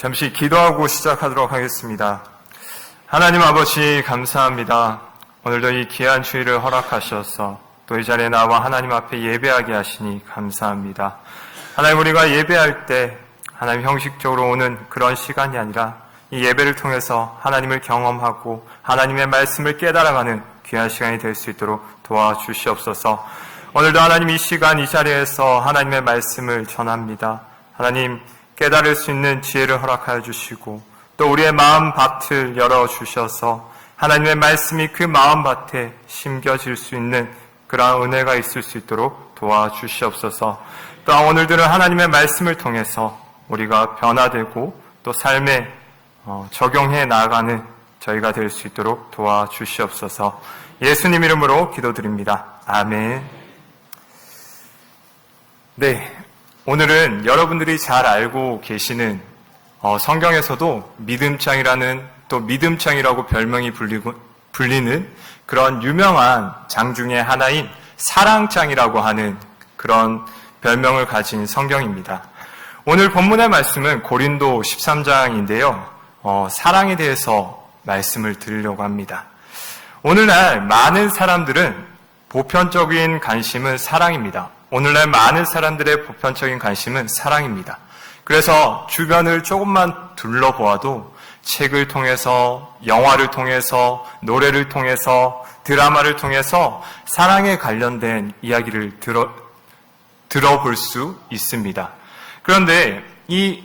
잠시 기도하고 시작하도록 하겠습니다. 하나님 아버지 감사합니다. 오늘도 이 귀한 주의를 허락하셔서 또 이 자리에 나와 하나님 앞에 예배하게 하시니 감사합니다. 하나님 우리가 예배할 때 하나님 형식적으로 오는 그런 시간이 아니라 이 예배를 통해서 하나님을 경험하고 하나님의 말씀을 깨달아가는 귀한 시간이 될 수 있도록 도와주시옵소서. 오늘도 하나님 이 시간 이 자리에서 하나님의 말씀을 전합니다. 하나님 깨달을 수 있는 지혜를 허락하여 주시고 또 우리의 마음 밭을 열어 주셔서 하나님의 말씀이 그 마음 밭에 심겨질 수 있는 그러한 은혜가 있을 수 있도록 도와주시옵소서. 또한 오늘 들은 하나님의 말씀을 통해서 우리가 변화되고 또 삶에 어, 적용해 나아가는 저희가 될 수 있도록 도와주시옵소서. 예수님 이름으로 기도드립니다. 아멘. 네. 오늘은 여러분들이 잘 알고 계시는 어, 성경에서도 믿음장이라는 또 믿음장이라고 별명이 불리고, 불리는 그런 유명한 장 중에 하나인 사랑장이라고 하는 그런 별명을 가진 성경입니다. 오늘 본문의 말씀은 고린도 13장인데요. 어, 사랑에 대해서 말씀을 드리려고 합니다. 오늘날 많은 사람들은 보편적인 관심은 사랑입니다. 오늘날 많은 사람들의 보편적인 관심은 사랑입니다. 그래서 주변을 조금만 둘러보아도 책을 통해서, 영화를 통해서, 노래를 통해서, 드라마를 통해서 사랑에 관련된 이야기를 들어, 들어볼 수 있습니다. 그런데 이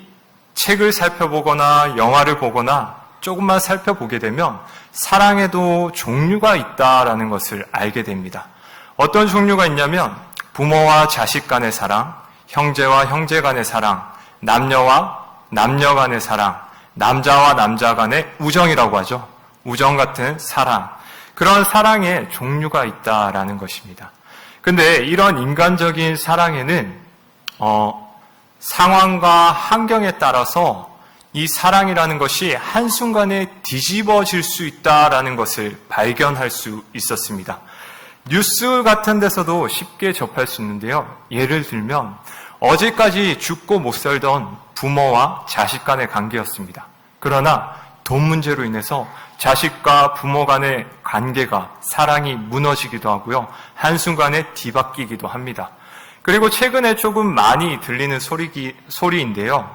책을 살펴보거나 영화를 보거나 조금만 살펴보게 되면 사랑에도 종류가 있다라는 것을 알게 됩니다. 어떤 종류가 있냐면 부모와 자식 간의 사랑, 형제와 형제 간의 사랑, 남녀와 남녀 간의 사랑, 남자와 남자 간의 우정이라고 하죠. 우정 같은 사랑. 그런 사랑의 종류가 있다라는 것입니다. 근데 이런 인간적인 사랑에는 어, 상황과 환경에 따라서 이 사랑이라는 것이 한순간에 뒤집어질 수 있다라는 것을 발견할 수 있었습니다. 뉴스 같은 데서도 쉽게 접할 수 있는데요. 예를 들면 어제까지 죽고 못 살던 부모와 자식 간의 관계였습니다. 그러나 돈 문제로 인해서 자식과 부모 간의 관계가 사랑이 무너지기도 하고요. 한순간에 뒤바뀌기도 합니다. 그리고 최근에 조금 많이 들리는 소리기, 소리인데요.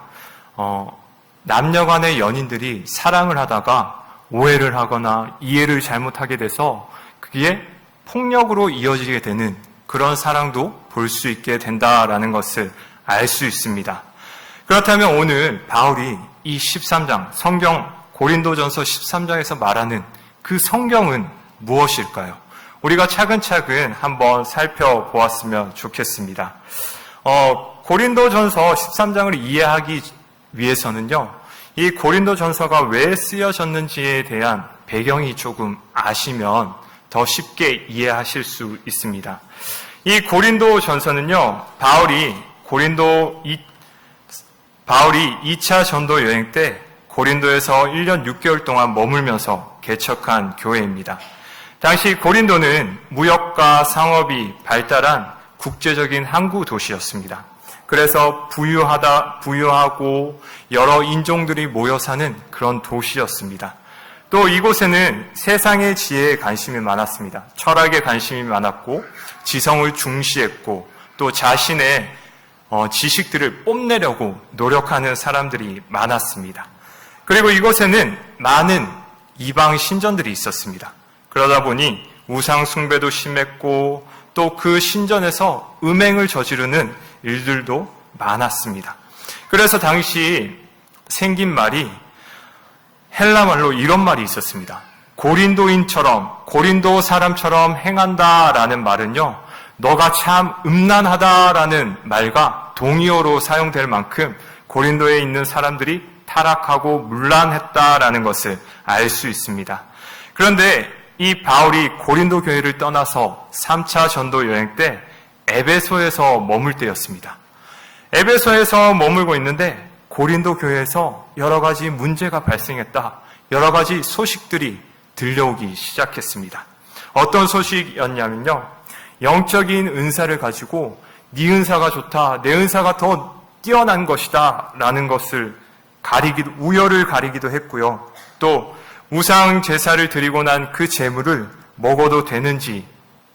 어, 남녀 간의 연인들이 사랑을 하다가 오해를 하거나 이해를 잘못하게 돼서 그게 폭력으로 이어지게 되는 그런 사랑도 볼 수 있게 된다라는 것을 알 수 있습니다. 그렇다면 오늘 바울이 이 13장 성경 고린도전서 13장에서 말하는 그 성경은 무엇일까요? 우리가 차근차근 한번 살펴보았으면 좋겠습니다. 어, 고린도전서 13장을 이해하기 위해서는요, 이 고린도전서가 왜 쓰여졌는지에 대한 배경이 조금 아시면 더 쉽게 이해하실 수 있습니다. 이 고린도 전서는요, 바울이 고린도 이, 바울이 2차 전도 여행 때 고린도에서 1년 6개월 동안 머물면서 개척한 교회입니다. 당시 고린도는 무역과 상업이 발달한 국제적인 항구 도시였습니다. 그래서 부유하다, 부유하고 여러 인종들이 모여 사는 그런 도시였습니다. 또 이곳에는 세상의 지혜에 관심이 많았습니다. 철학에 관심이 많았고 지성을 중시했고 또 자신의 어, 지식들을 뽐내려고 노력하는 사람들이 많았습니다. 그리고 이곳에는 많은 이방 신전들이 있었습니다. 그러다 보니 우상 숭배도 심했고 또 그 신전에서 음행을 저지르는 일들도 많았습니다. 그래서 당시 생긴 말이 헬라 말로 이런 말이 있었습니다. 고린도인처럼, 고린도 사람처럼 행한다 라는 말은요, 너가 참 음란하다 라는 말과 동의어로 사용될 만큼 고린도에 있는 사람들이 타락하고 문란했다 라는 것을 알 수 있습니다. 그런데 이 바울이 고린도 교회를 떠나서 3차 전도 여행 때 에베소에서 머물 때였습니다. 에베소에서 머물고 있는데 고린도 교회에서 여러 가지 문제가 발생했다. 여러 가지 소식들이 들려오기 시작했습니다. 어떤 소식이었냐면요. 영적인 은사를 가지고 네 은사가 좋다. 내 은사가 더 뛰어난 것이다. 라는 것을 가리기도, 우열을 가리기도 했고요. 또 우상 제사를 드리고 난그 제물을 먹어도 되는지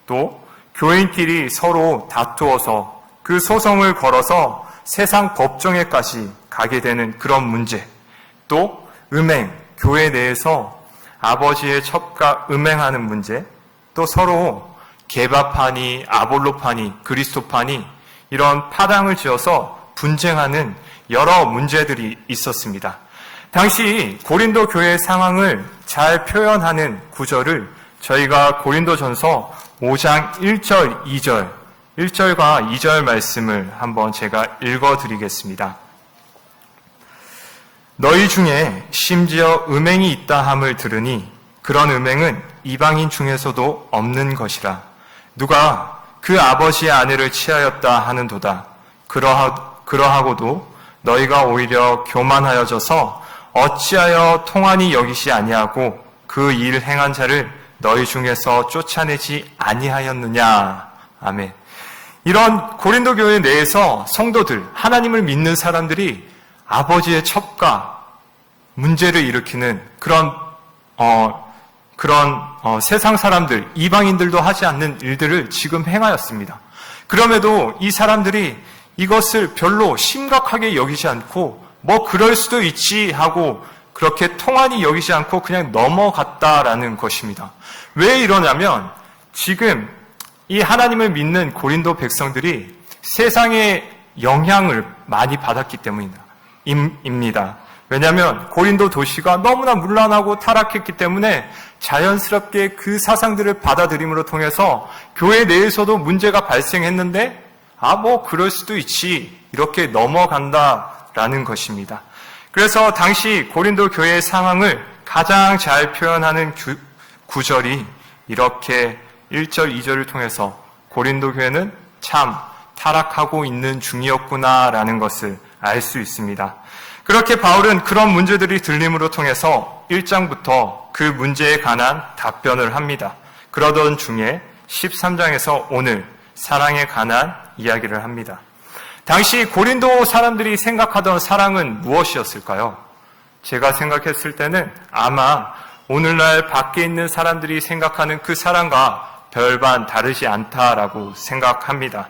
또 교인끼리 서로 다투어서 그 소송을 걸어서 세상 법정에까지 가게 되는 그런 문제 또 음행, 교회 내에서 아버지의 첩과 음행하는 문제 또 서로 개바파니 아볼로파니 그리스도파니 이런 파당을 지어서 분쟁하는 여러 문제들이 있었습니다. 당시 고린도 교회 상황을 잘 표현하는 구절을 저희가 고린도 전서 5장 1절, 2절, 1절과 2절 말씀을 한번 제가 읽어 드리겠습니다. 너희 중에 심지어 음행이 있다 함을 들으니 그런 음행은 이방인 중에서도 없는 것이라. 누가 그 아버지의 아내를 취하였다 하는도다. 그러하, 그러하고도 너희가 오히려 교만하여져서 어찌하여 통한이 여기시 아니하고 그 일 행한 자를 너희 중에서 쫓아내지 아니하였느냐. 아멘. 이런 고린도 교회 내에서 성도들, 하나님을 믿는 사람들이 아버지의 첩과 문제를 일으키는 그런 어, 그런 어, 세상 사람들, 이방인들도 하지 않는 일들을 지금 행하였습니다. 그럼에도 이 사람들이 이것을 별로 심각하게 여기지 않고 뭐 그럴 수도 있지 하고 그렇게 통한이 여기지 않고 그냥 넘어갔다라는 것입니다. 왜 이러냐면 지금 이 하나님을 믿는 고린도 백성들이 세상의 영향을 많이 받았기 때문 입니다. 왜냐하면 고린도 도시가 너무나 문란하고 타락했기 때문에 자연스럽게 그 사상들을 받아들임으로 통해서 교회 내에서도 문제가 발생했는데 아, 뭐, 그럴 수도 있지. 이렇게 넘어간다라는 것입니다. 그래서 당시 고린도 교회의 상황을 가장 잘 표현하는 구, 구절이 이렇게 1절, 2절을 통해서 고린도 교회는 참 타락하고 있는 중이었구나라는 것을 알 수 있습니다. 그렇게 바울은 그런 문제들이 들림으로 통해서 1장부터 그 문제에 관한 답변을 합니다. 그러던 중에 13장에서 오늘 사랑에 관한 이야기를 합니다. 당시 고린도 사람들이 생각하던 사랑은 무엇이었을까요? 제가 생각했을 때는 아마 오늘날 밖에 있는 사람들이 생각하는 그 사랑과 별반 다르지 않다라고 생각합니다.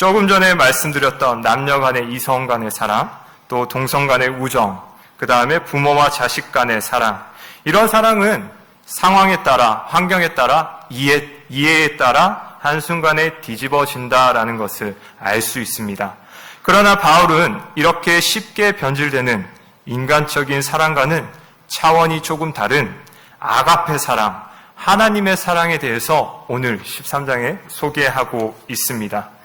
조금 전에 말씀드렸던 남녀 간의 이성 간의 사랑, 또 동성 간의 우정, 그 다음에 부모와 자식 간의 사랑. 이런 사랑은 상황에 따라, 환경에 따라, 이해, 이해에 따라 한순간에 뒤집어진다라는 것을 알 수 있습니다. 그러나 바울은 이렇게 쉽게 변질되는 인간적인 사랑과는 차원이 조금 다른 아가페 사랑, 하나님의 사랑에 대해서 오늘 13장에 소개하고 있습니다.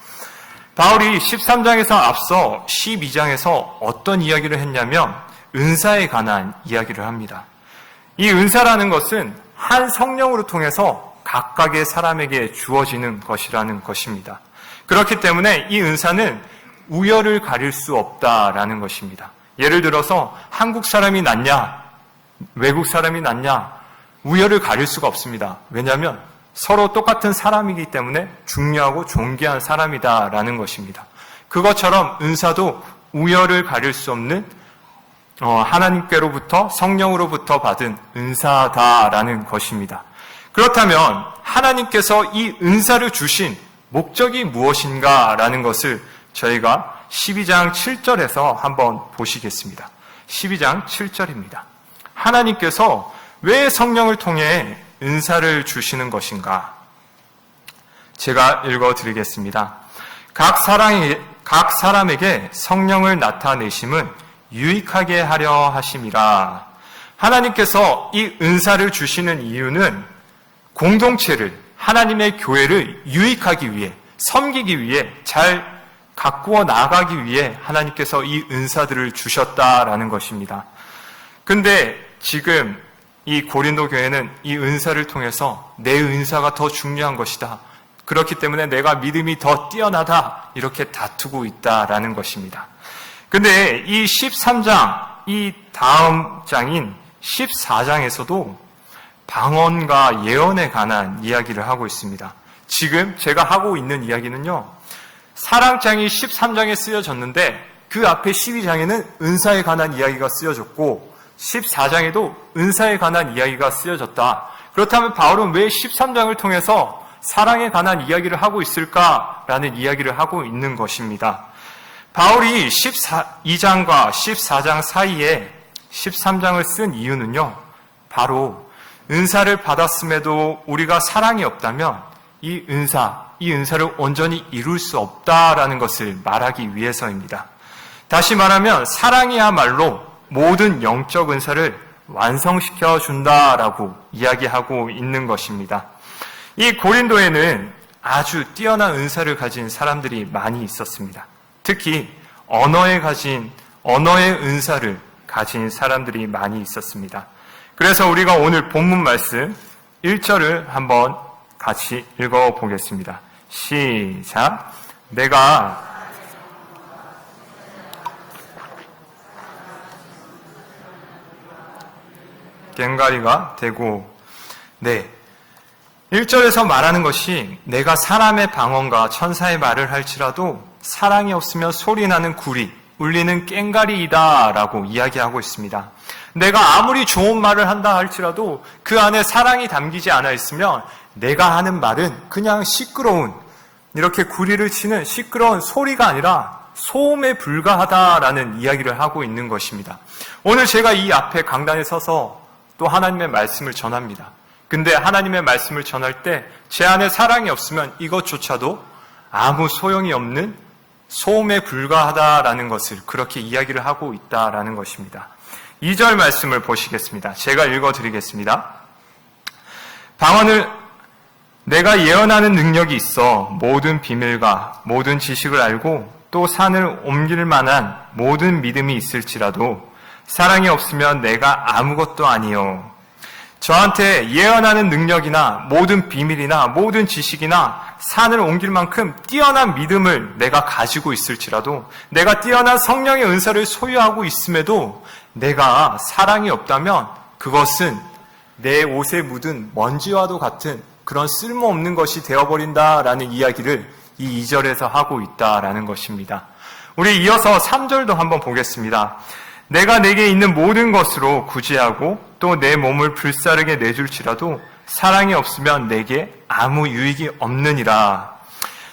바울이 13장에서 앞서 12장에서 어떤 이야기를 했냐면 은사에 관한 이야기를 합니다. 이 은사라는 것은 한 성령으로 통해서 각각의 사람에게 주어지는 것이라는 것입니다. 그렇기 때문에 이 은사는 우열을 가릴 수 없다라는 것입니다. 예를 들어서 한국 사람이 낫냐, 외국 사람이 낫냐, 우열을 가릴 수가 없습니다. 왜냐하면 서로 똑같은 사람이기 때문에 중요하고 존귀한 사람이다라는 것입니다. 그것처럼 은사도 우열을 가릴 수 없는 어, 하나님께로부터 성령으로부터 받은 은사다라는 것입니다. 그렇다면 하나님께서 이 은사를 주신 목적이 무엇인가라는 것을 저희가 12장 7절에서 한번 보시겠습니다. 12장 7절입니다. 하나님께서 왜 성령을 통해 은사를 주시는 것인가? 제가 읽어 드리겠습니다. 각 사람에게, 각 사람에게 성령을 나타내심은 유익하게 하려 하심이라. 하나님께서 이 은사를 주시는 이유는 공동체를 하나님의 교회를 유익하기 위해 섬기기 위해 잘 가꾸어 나가기 위해 하나님께서 이 은사들을 주셨다라는 것입니다. 근데 지금 이 고린도 교회는 이 은사를 통해서 내 은사가 더 중요한 것이다. 그렇기 때문에 내가 믿음이 더 뛰어나다. 이렇게 다투고 있다라는 것입니다. 근데 이 13장, 이 다음 장인 14장에서도 방언과 예언에 관한 이야기를 하고 있습니다. 지금 제가 하고 있는 이야기는요, 사랑장이 13장에 쓰여졌는데 그 앞에 12장에는 은사에 관한 이야기가 쓰여졌고 14장에도 은사에 관한 이야기가 쓰여졌다. 그렇다면 바울은 왜 13장을 통해서 사랑에 관한 이야기를 하고 있을까라는 이야기를 하고 있는 것입니다. 바울이 12장과 14장 사이에 13장을 쓴 이유는요, 바로 은사를 받았음에도 우리가 사랑이 없다면 이 은사, 이 은사를 온전히 이룰 수 없다라는 것을 말하기 위해서입니다. 다시 말하면 사랑이야말로 모든 영적 은사를 완성시켜 준다라고 이야기하고 있는 것입니다. 이 고린도에는 아주 뛰어난 은사를 가진 사람들이 많이 있었습니다. 특히 언어에 가진 언어의 은사를 가진 사람들이 많이 있었습니다. 그래서 우리가 오늘 본문 말씀 1절을 한번 같이 읽어 보겠습니다. 시작. 내가 갱가리가 되고 네. 1절에서 말하는 것이 내가 사람의 방언과 천사의 말을 할지라도 사랑이 없으면 소리나는 구리, 울리는 깽가리이다 라고 이야기하고 있습니다. 내가 아무리 좋은 말을 한다 할지라도 그 안에 사랑이 담기지 않아 있으면 내가 하는 말은 그냥 시끄러운 이렇게 구리를 치는 시끄러운 소리가 아니라 소음에 불과하다라는 이야기를 하고 있는 것입니다. 오늘 제가 이 앞에 강단에 서서 또 하나님의 말씀을 전합니다. 근데 하나님의 말씀을 전할 때 제 안에 사랑이 없으면 이것조차도 아무 소용이 없는 소음에 불과하다라는 것을 그렇게 이야기를 하고 있다라는 것입니다. 2절 말씀을 보시겠습니다. 제가 읽어 드리겠습니다. 방언을 내가 예언하는 능력이 있어 모든 비밀과 모든 지식을 알고 또 산을 옮길 만한 모든 믿음이 있을지라도 사랑이 없으면 내가 아무것도 아니요. 저한테 예언하는 능력이나 모든 비밀이나 모든 지식이나 산을 옮길 만큼 뛰어난 믿음을 내가 가지고 있을지라도 내가 뛰어난 성령의 은사를 소유하고 있음에도 내가 사랑이 없다면 그것은 내 옷에 묻은 먼지와도 같은 그런 쓸모없는 것이 되어버린다라는 이야기를 이 2절에서 하고 있다라는 것입니다. 우리 이어서 3절도 한번 보겠습니다. 내가 내게 있는 모든 것으로 구제하고 또 내 몸을 불사르게 내줄지라도 사랑이 없으면 내게 아무 유익이 없느니라.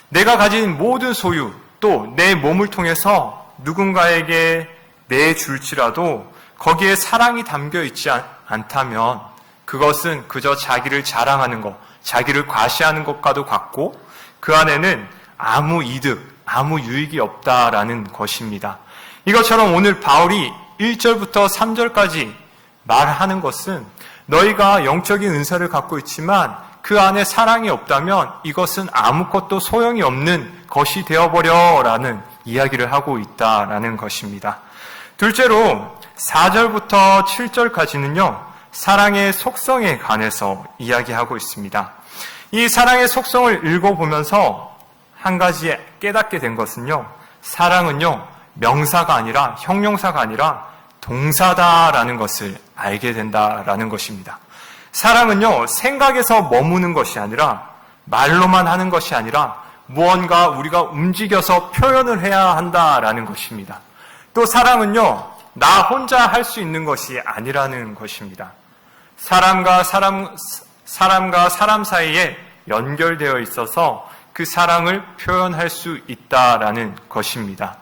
내가 가진 모든 소유 또 내 몸을 통해서 누군가에게 내줄지라도 거기에 사랑이 담겨 있지 않다면 그것은 그저 자기를 자랑하는 것, 자기를 과시하는 것과도 같고 그 안에는 아무 이득, 아무 유익이 없다라는 것입니다. 이것처럼 오늘 바울이 1절부터 3절까지 말하는 것은 너희가 영적인 은사를 갖고 있지만 그 안에 사랑이 없다면 이것은 아무것도 소용이 없는 것이 되어버려라는 이야기를 하고 있다라는 것입니다. 둘째로 4절부터 7절까지는요, 사랑의 속성에 관해서 이야기하고 있습니다. 이 사랑의 속성을 읽어보면서 한 가지 깨닫게 된 것은요, 사랑은요, 명사가 아니라 형용사가 아니라 동사다라는 것을 알게 된다라는 것입니다. 사랑은요, 생각에서 머무는 것이 아니라 말로만 하는 것이 아니라 무언가 우리가 움직여서 표현을 해야 한다라는 것입니다. 또 사랑은요, 나 혼자 할 수 있는 것이 아니라는 것입니다. 사람과 사람, 사람과 사람 사이에 연결되어 있어서 그 사랑을 표현할 수 있다라는 것입니다.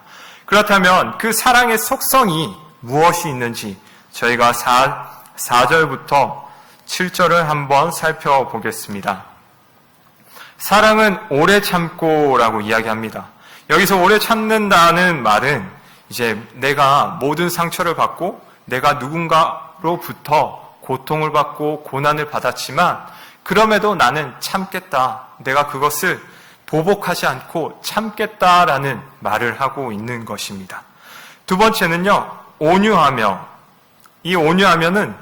그렇다면 그 사랑의 속성이 무엇이 있는지 저희가 4, 4절부터 7절을 한번 살펴보겠습니다. 사랑은 오래 참고라고 이야기합니다. 여기서 오래 참는다는 말은 이제 내가 모든 상처를 받고 내가 누군가로부터 고통을 받고 고난을 받았지만 그럼에도 나는 참겠다. 내가 그것을 보복하지 않고 참겠다라는 말을 하고 있는 것입니다. 두 번째는요, 온유하며 이 온유하면은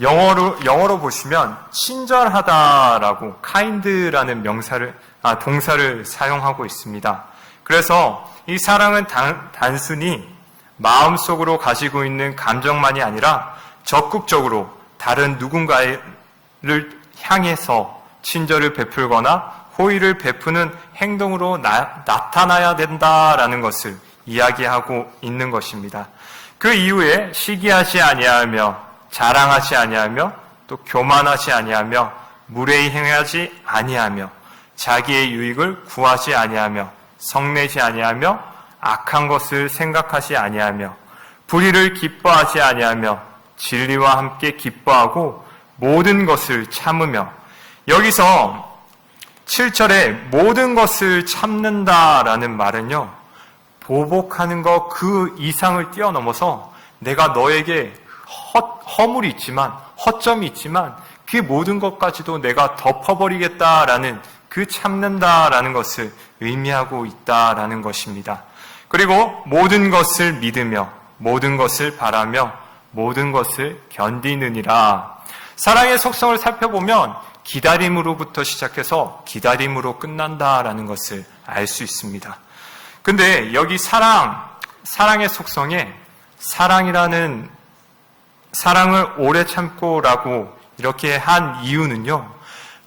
영어로 영어로 보시면 친절하다라고 kind라는 명사를 아 동사를 사용하고 있습니다. 그래서 이 사랑은 단, 단순히 마음속으로 가지고 있는 감정만이 아니라 적극적으로 다른 누군가를 향해서 친절을 베풀거나 호의를 베푸는 행동으로 나, 타나야 된다라는 것을 이야기하고 있는 것입니다. 그 이후에 시기하지 아니하며 자랑하지 아니하며 또 교만하지 아니하며 무례히 행하지 아니하며 자기의 유익을 구하지 아니하며 성내지 아니하며 악한 것을 생각하지 아니하며 불의를 기뻐하지 아니하며 진리와 함께 기뻐하고 모든 것을 참으며 여기서 7절에 모든 것을 참는다라는 말은요. 보복하는 것 그 이상을 뛰어넘어서 내가 너에게 허, 허물이 있지만 허점이 있지만 그 모든 것까지도 내가 덮어버리겠다라는 그 참는다라는 것을 의미하고 있다라는 것입니다. 그리고 모든 것을 믿으며 모든 것을 바라며 모든 것을 견디느니라. 사랑의 속성을 살펴보면 기다림으로부터 시작해서 기다림으로 끝난다라는 것을 알 수 있습니다. 근데 여기 사랑, 사랑의 속성에 사랑이라는 사랑을 오래 참고라고 이렇게 한 이유는요.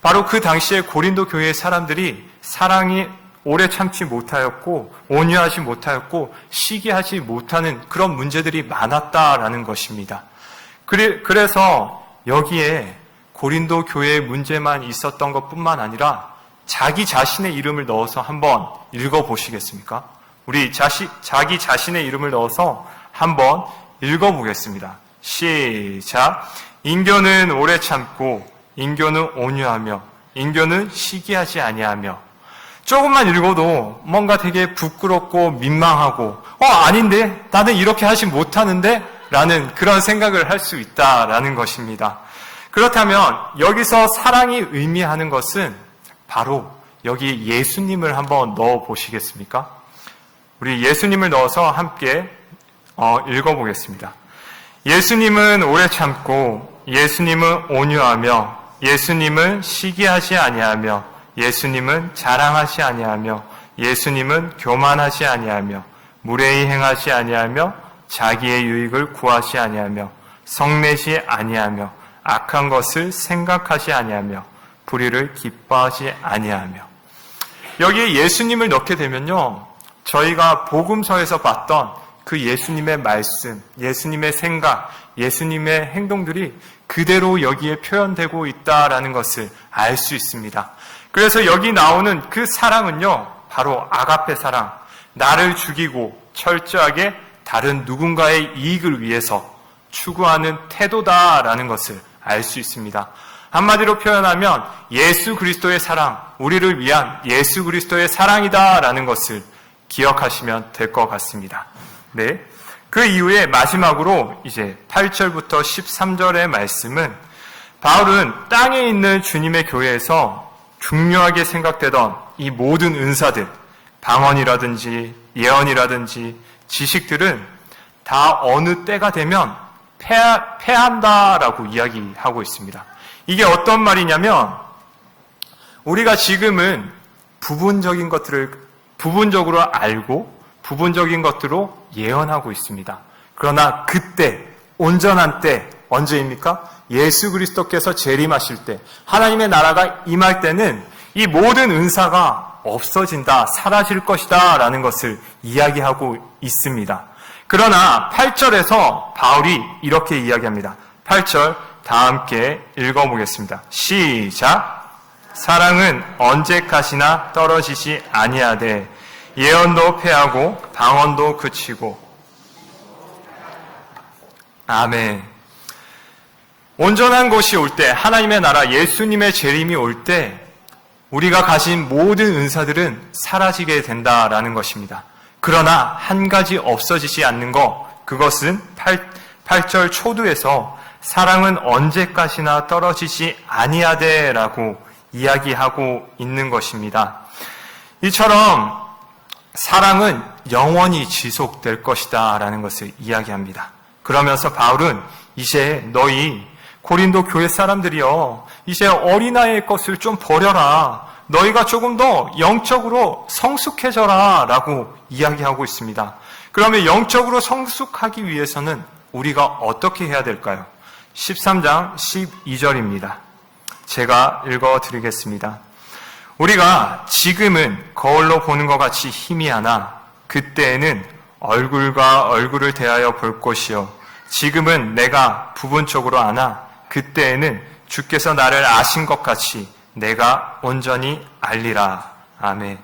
바로 그 당시에 고린도 교회의 사람들이 사랑이 오래 참지 못하였고 온유하지 못하였고 시기하지 못하는 그런 문제들이 많았다라는 것입니다. 그래서 여기에 고린도 교회의 문제만 있었던 것뿐만 아니라 자기 자신의 이름을 넣어서 한번 읽어 보시겠습니까? 우리 자시, 자기 자신의 이름을 넣어서 한번 읽어 보겠습니다. 시작. 인교는 오래 참고, 인교는 온유하며, 인교는 시기하지 아니하며, 조금만 읽어도 뭔가 되게 부끄럽고 민망하고, 어, 아닌데? 나는 이렇게 하지 못하는데? 라는 그런 생각을 할 수 있다라는 것입니다. 그렇다면 여기서 사랑이 의미하는 것은 바로 여기 예수님을 한번 넣어 보시겠습니까? 우리 예수님을 넣어서 함께 어, 읽어보겠습니다. 예수님은 오래 참고 예수님은 온유하며 예수님은 시기하지 아니하며 예수님은 자랑하지 아니하며 예수님은 교만하지 아니하며 무례히 행하지 아니하며 자기의 유익을 구하지 아니하며 성내지 아니하며 악한 것을 생각하지 아니하며 불의를 기뻐하지 아니하며 여기에 예수님을 넣게 되면요 저희가 복음서에서 봤던 그 예수님의 말씀, 예수님의 생각, 예수님의 행동들이 그대로 여기에 표현되고 있다라는 것을 알 수 있습니다. 그래서 여기 나오는 그 사랑은요, 바로 아가페 사랑, 나를 죽이고 철저하게 다른 누군가의 이익을 위해서 추구하는 태도다라는 것을 알 수 있습니다. 한마디로 표현하면 예수 그리스도의 사랑, 우리를 위한 예수 그리스도의 사랑이다라는 것을 기억하시면 될 것 같습니다. 네. 그 이후에 마지막으로 이제 8절부터 13절의 말씀은 바울은 땅에 있는 주님의 교회에서 중요하게 생각되던 이 모든 은사들, 방언이라든지 예언이라든지 지식들은 다 어느 때가 되면 패하, 패한다라고 이야기하고 있습니다. 이게 어떤 말이냐면 우리가 지금은 부분적인 것들을 부분적으로 알고 부분적인 것들로 예언하고 있습니다. 그러나 그때 온전한 때 언제입니까? 예수 그리스도께서 재림하실 때, 하나님의 나라가 임할 때는 이 모든 은사가 없어진다, 사라질 것이다, 라는 것을 이야기하고 있습니다. 그러나 8절에서 바울이 이렇게 이야기합니다. 8절 다 함께 읽어보겠습니다. 시작! 사랑은 언제까지나 떨어지지 아니하되 예언도 패하고 방언도 그치고 아멘. 온전한 것이 올 때, 하나님의 나라, 예수님의 재림이 올 때, 우리가 가진 모든 은사들은 사라지게 된다라는 것입니다. 그러나 한 가지 없어지지 않는 것, 그것은 8, 8절 초두에서 사랑은 언제까지나 떨어지지 아니하되라고 이야기하고 있는 것입니다. 이처럼 사랑은 영원히 지속될 것이다 라는 것을 이야기합니다. 그러면서 바울은 이제 너희 고린도 교회 사람들이요. 이제 어린아이의 것을 좀 버려라. 너희가 조금 더 영적으로 성숙해져라. 라고 이야기하고 있습니다. 그러면 영적으로 성숙하기 위해서는 우리가 어떻게 해야 될까요? 13장 12절입니다. 제가 읽어 드리겠습니다. 우리가 지금은 거울로 보는 것 같이 희미하나 그때에는 얼굴과 얼굴을 대하여 볼 것이요. 지금은 내가 부분적으로 아나 그때에는 주께서 나를 아신 것 같이 내가 온전히 알리라. 아멘.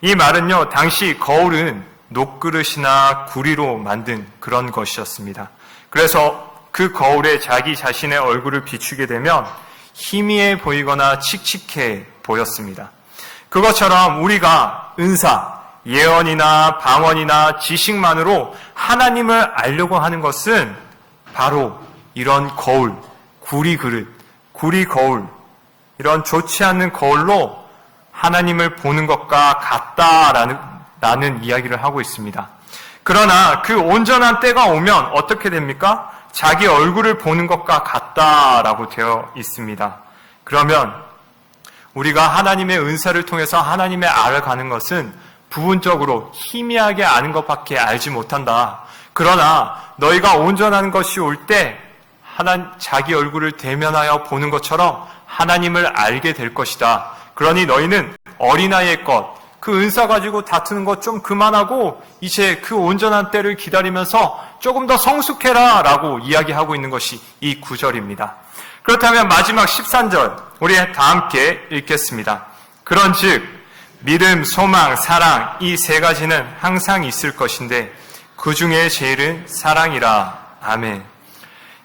이 말은요, 당시 거울은 녹그릇이나 구리로 만든 그런 것이었습니다. 그래서 그 거울에 자기 자신의 얼굴을 비추게 되면 희미해 보이거나 칙칙해 보였습니다. 그것처럼 우리가 은사, 예언이나 방언이나 지식만으로 하나님을 알려고 하는 것은 바로 이런 거울, 구리 그릇, 구리 거울, 이런 좋지 않은 거울로 하나님을 보는 것과 같다라는 라는 이야기를 하고 있습니다. 그러나 그 온전한 때가 오면 어떻게 됩니까? 자기 얼굴을 보는 것과 같다라고 되어 있습니다. 그러면 우리가 하나님의 은사를 통해서 하나님의 알아가는 것은 부분적으로 희미하게 아는 것밖에 알지 못한다. 그러나 너희가 온전한 것이 올 때 하나 자기 얼굴을 대면하여 보는 것처럼 하나님을 알게 될 것이다. 그러니 너희는 어린아이의 것, 그 은사 가지고 다투는 것 좀 그만하고 이제 그 온전한 때를 기다리면서 조금 더 성숙해라 라고 이야기하고 있는 것이 이 구절입니다. 그렇다면 마지막 13절 우리 다 함께 읽겠습니다. 그런즉 믿음, 소망, 사랑 이 세 가지는 항상 있을 것인데 그 중에 제일은 사랑이라. 아멘.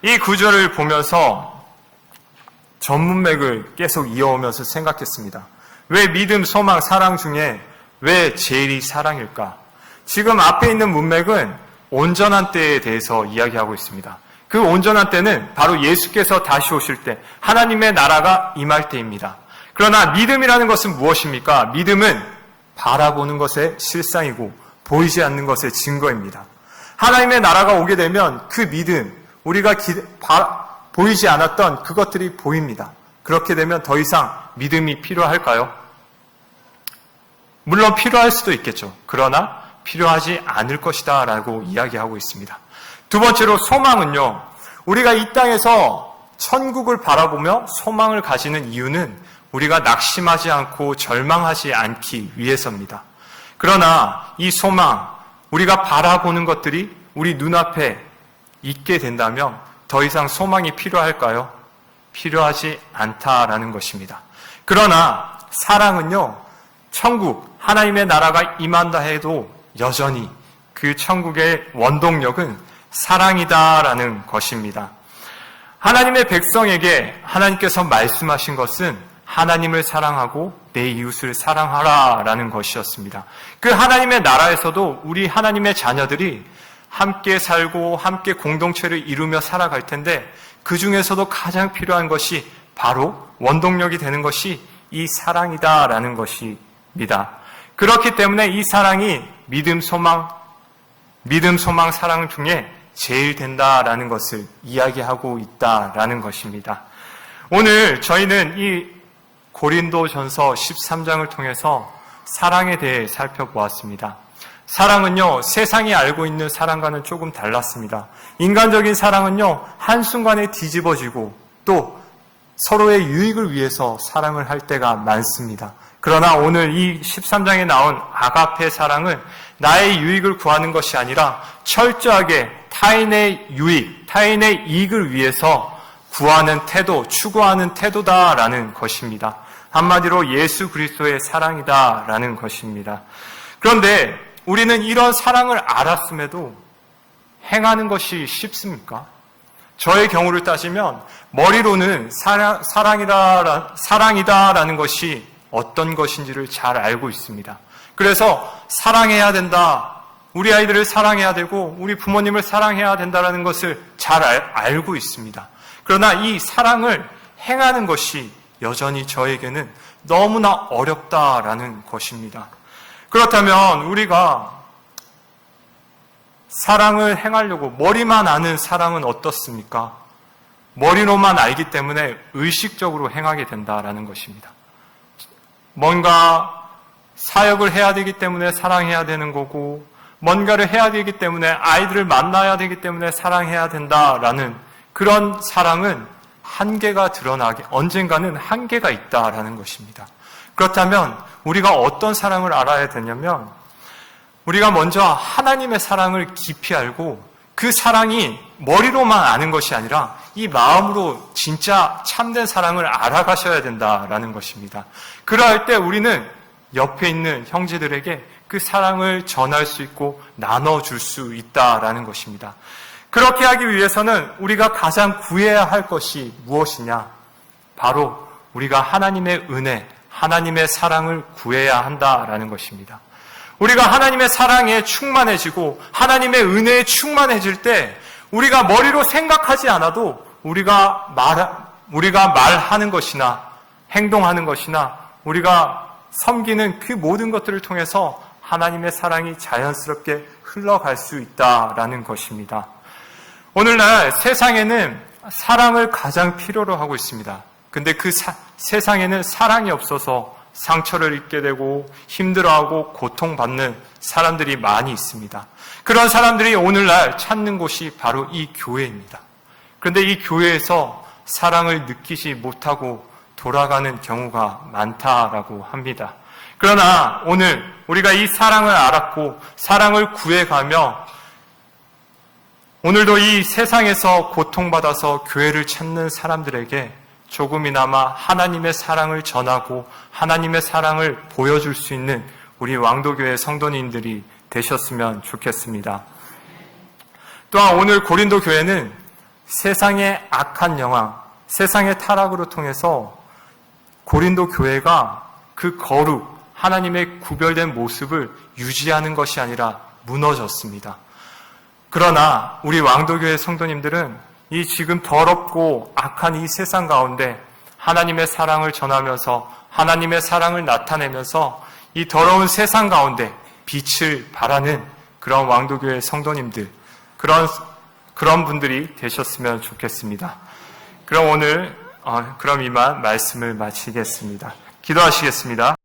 이 구절을 보면서 전문맥을 계속 이어오면서 생각했습니다. 왜 믿음, 소망, 사랑 중에 왜 제일이 사랑일까? 지금 앞에 있는 문맥은 온전한 때에 대해서 이야기하고 있습니다. 그 온전한 때는 바로 예수께서 다시 오실 때 하나님의 나라가 임할 때입니다. 그러나 믿음이라는 것은 무엇입니까? 믿음은 바라보는 것의 실상이고 보이지 않는 것의 증거입니다. 하나님의 나라가 오게 되면 그 믿음, 우리가 기, 바, 보이지 않았던 그것들이 보입니다. 그렇게 되면 더 이상 믿음이 필요할까요? 물론 필요할 수도 있겠죠. 그러나 필요하지 않을 것이다 라고 이야기하고 있습니다. 두 번째로 소망은요. 우리가 이 땅에서 천국을 바라보며 소망을 가지는 이유는 우리가 낙심하지 않고 절망하지 않기 위해서입니다. 그러나 이 소망, 우리가 바라보는 것들이 우리 눈앞에 있게 된다면 더 이상 소망이 필요할까요? 필요하지 않다라는 것입니다. 그러나 사랑은요, 천국, 하나님의 나라가 임한다 해도 여전히 그 천국의 원동력은 사랑이다라는 것입니다. 하나님의 백성에게 하나님께서 말씀하신 것은 하나님을 사랑하고 내 이웃을 사랑하라 라는 것이었습니다. 그 하나님의 나라에서도 우리 하나님의 자녀들이 함께 살고 함께 공동체를 이루며 살아갈 텐데 그 중에서도 가장 필요한 것이 바로 원동력이 되는 것이 이 사랑이다라는 것입니다. 그렇기 때문에 이 사랑이 믿음, 소망, 믿음, 소망, 사랑 중에 제일 된다라는 것을 이야기하고 있다라는 것입니다. 오늘 저희는 이 고린도 전서 13장을 통해서 사랑에 대해 살펴보았습니다. 사랑은요, 세상이 알고 있는 사랑과는 조금 달랐습니다. 인간적인 사랑은요, 한순간에 뒤집어지고 또 서로의 유익을 위해서 사랑을 할 때가 많습니다. 그러나 오늘 이 13장에 나온 아가페 사랑은 나의 유익을 구하는 것이 아니라 철저하게 타인의 유익, 타인의 이익을 위해서 구하는 태도, 추구하는 태도다라는 것입니다. 한마디로 예수 그리스도의 사랑이다라는 것입니다. 그런데 우리는 이런 사랑을 알았음에도 행하는 것이 쉽습니까? 저의 경우를 따지면 머리로는 사랑, 사랑이다, 사랑이다라는 것이 어떤 것인지를 잘 알고 있습니다. 그래서 사랑해야 된다. 우리 아이들을 사랑해야 되고 우리 부모님을 사랑해야 된다는 것을 잘 알, 고 있습니다. 그러나 이 사랑을 행하는 것이 여전히 저에게는 너무나 어렵다라는 것입니다. 그렇다면 우리가 사랑을 행하려고 머리만 아는 사랑은 어떻습니까? 머리로만 알기 때문에 의식적으로 행하게 된다라는 것입니다. 뭔가 사역을 해야 되기 때문에 사랑해야 되는 거고, 뭔가를 해야 되기 때문에 아이들을 만나야 되기 때문에 사랑해야 된다라는 그런 사랑은 한계가 드러나게, 언젠가는 한계가 있다라는 것입니다. 그렇다면 우리가 어떤 사랑을 알아야 되냐면, 우리가 먼저 하나님의 사랑을 깊이 알고 그 사랑이 머리로만 아는 것이 아니라 이 마음으로 진짜 참된 사랑을 알아가셔야 된다라는 것입니다. 그러할 때 우리는 옆에 있는 형제들에게 그 사랑을 전할 수 있고 나눠줄 수 있다라는 것입니다. 그렇게 하기 위해서는 우리가 가장 구해야 할 것이 무엇이냐? 바로 우리가 하나님의 은혜, 하나님의 사랑을 구해야 한다라는 것입니다. 우리가 하나님의 사랑에 충만해지고 하나님의 은혜에 충만해질 때 우리가 머리로 생각하지 않아도 우리가 말 우리가 말하는 것이나 행동하는 것이나 우리가 섬기는 그 모든 것들을 통해서 하나님의 사랑이 자연스럽게 흘러갈 수 있다라는 것입니다. 오늘날 세상에는 사랑을 가장 필요로 하고 있습니다. 근데 그 사, 세상에는 사랑이 없어서 상처를 입게 되고 힘들어하고 고통받는 사람들이 많이 있습니다. 그런 사람들이 오늘날 찾는 곳이 바로 이 교회입니다. 그런데 이 교회에서 사랑을 느끼지 못하고 돌아가는 경우가 많다라고 합니다. 그러나 오늘 우리가 이 사랑을 알았고 사랑을 구해가며 오늘도 이 세상에서 고통받아서 교회를 찾는 사람들에게 조금이나마 하나님의 사랑을 전하고 하나님의 사랑을 보여줄 수 있는 우리 왕도교회 성도님들이 되셨으면 좋겠습니다. 또한 오늘 고린도 교회는 세상의 악한 영향, 세상의 타락으로 통해서 고린도 교회가 그 거룩, 하나님의 구별된 모습을 유지하는 것이 아니라 무너졌습니다. 그러나 우리 왕도교회 성도님들은 이 지금 더럽고 악한 이 세상 가운데 하나님의 사랑을 전하면서 하나님의 사랑을 나타내면서 이 더러운 세상 가운데 빛을 발하는 그런 왕도교회 성도님들, 그런, 그런 분들이 되셨으면 좋겠습니다. 그럼 오늘, 어, 그럼 이만 말씀을 마치겠습니다. 기도하시겠습니다.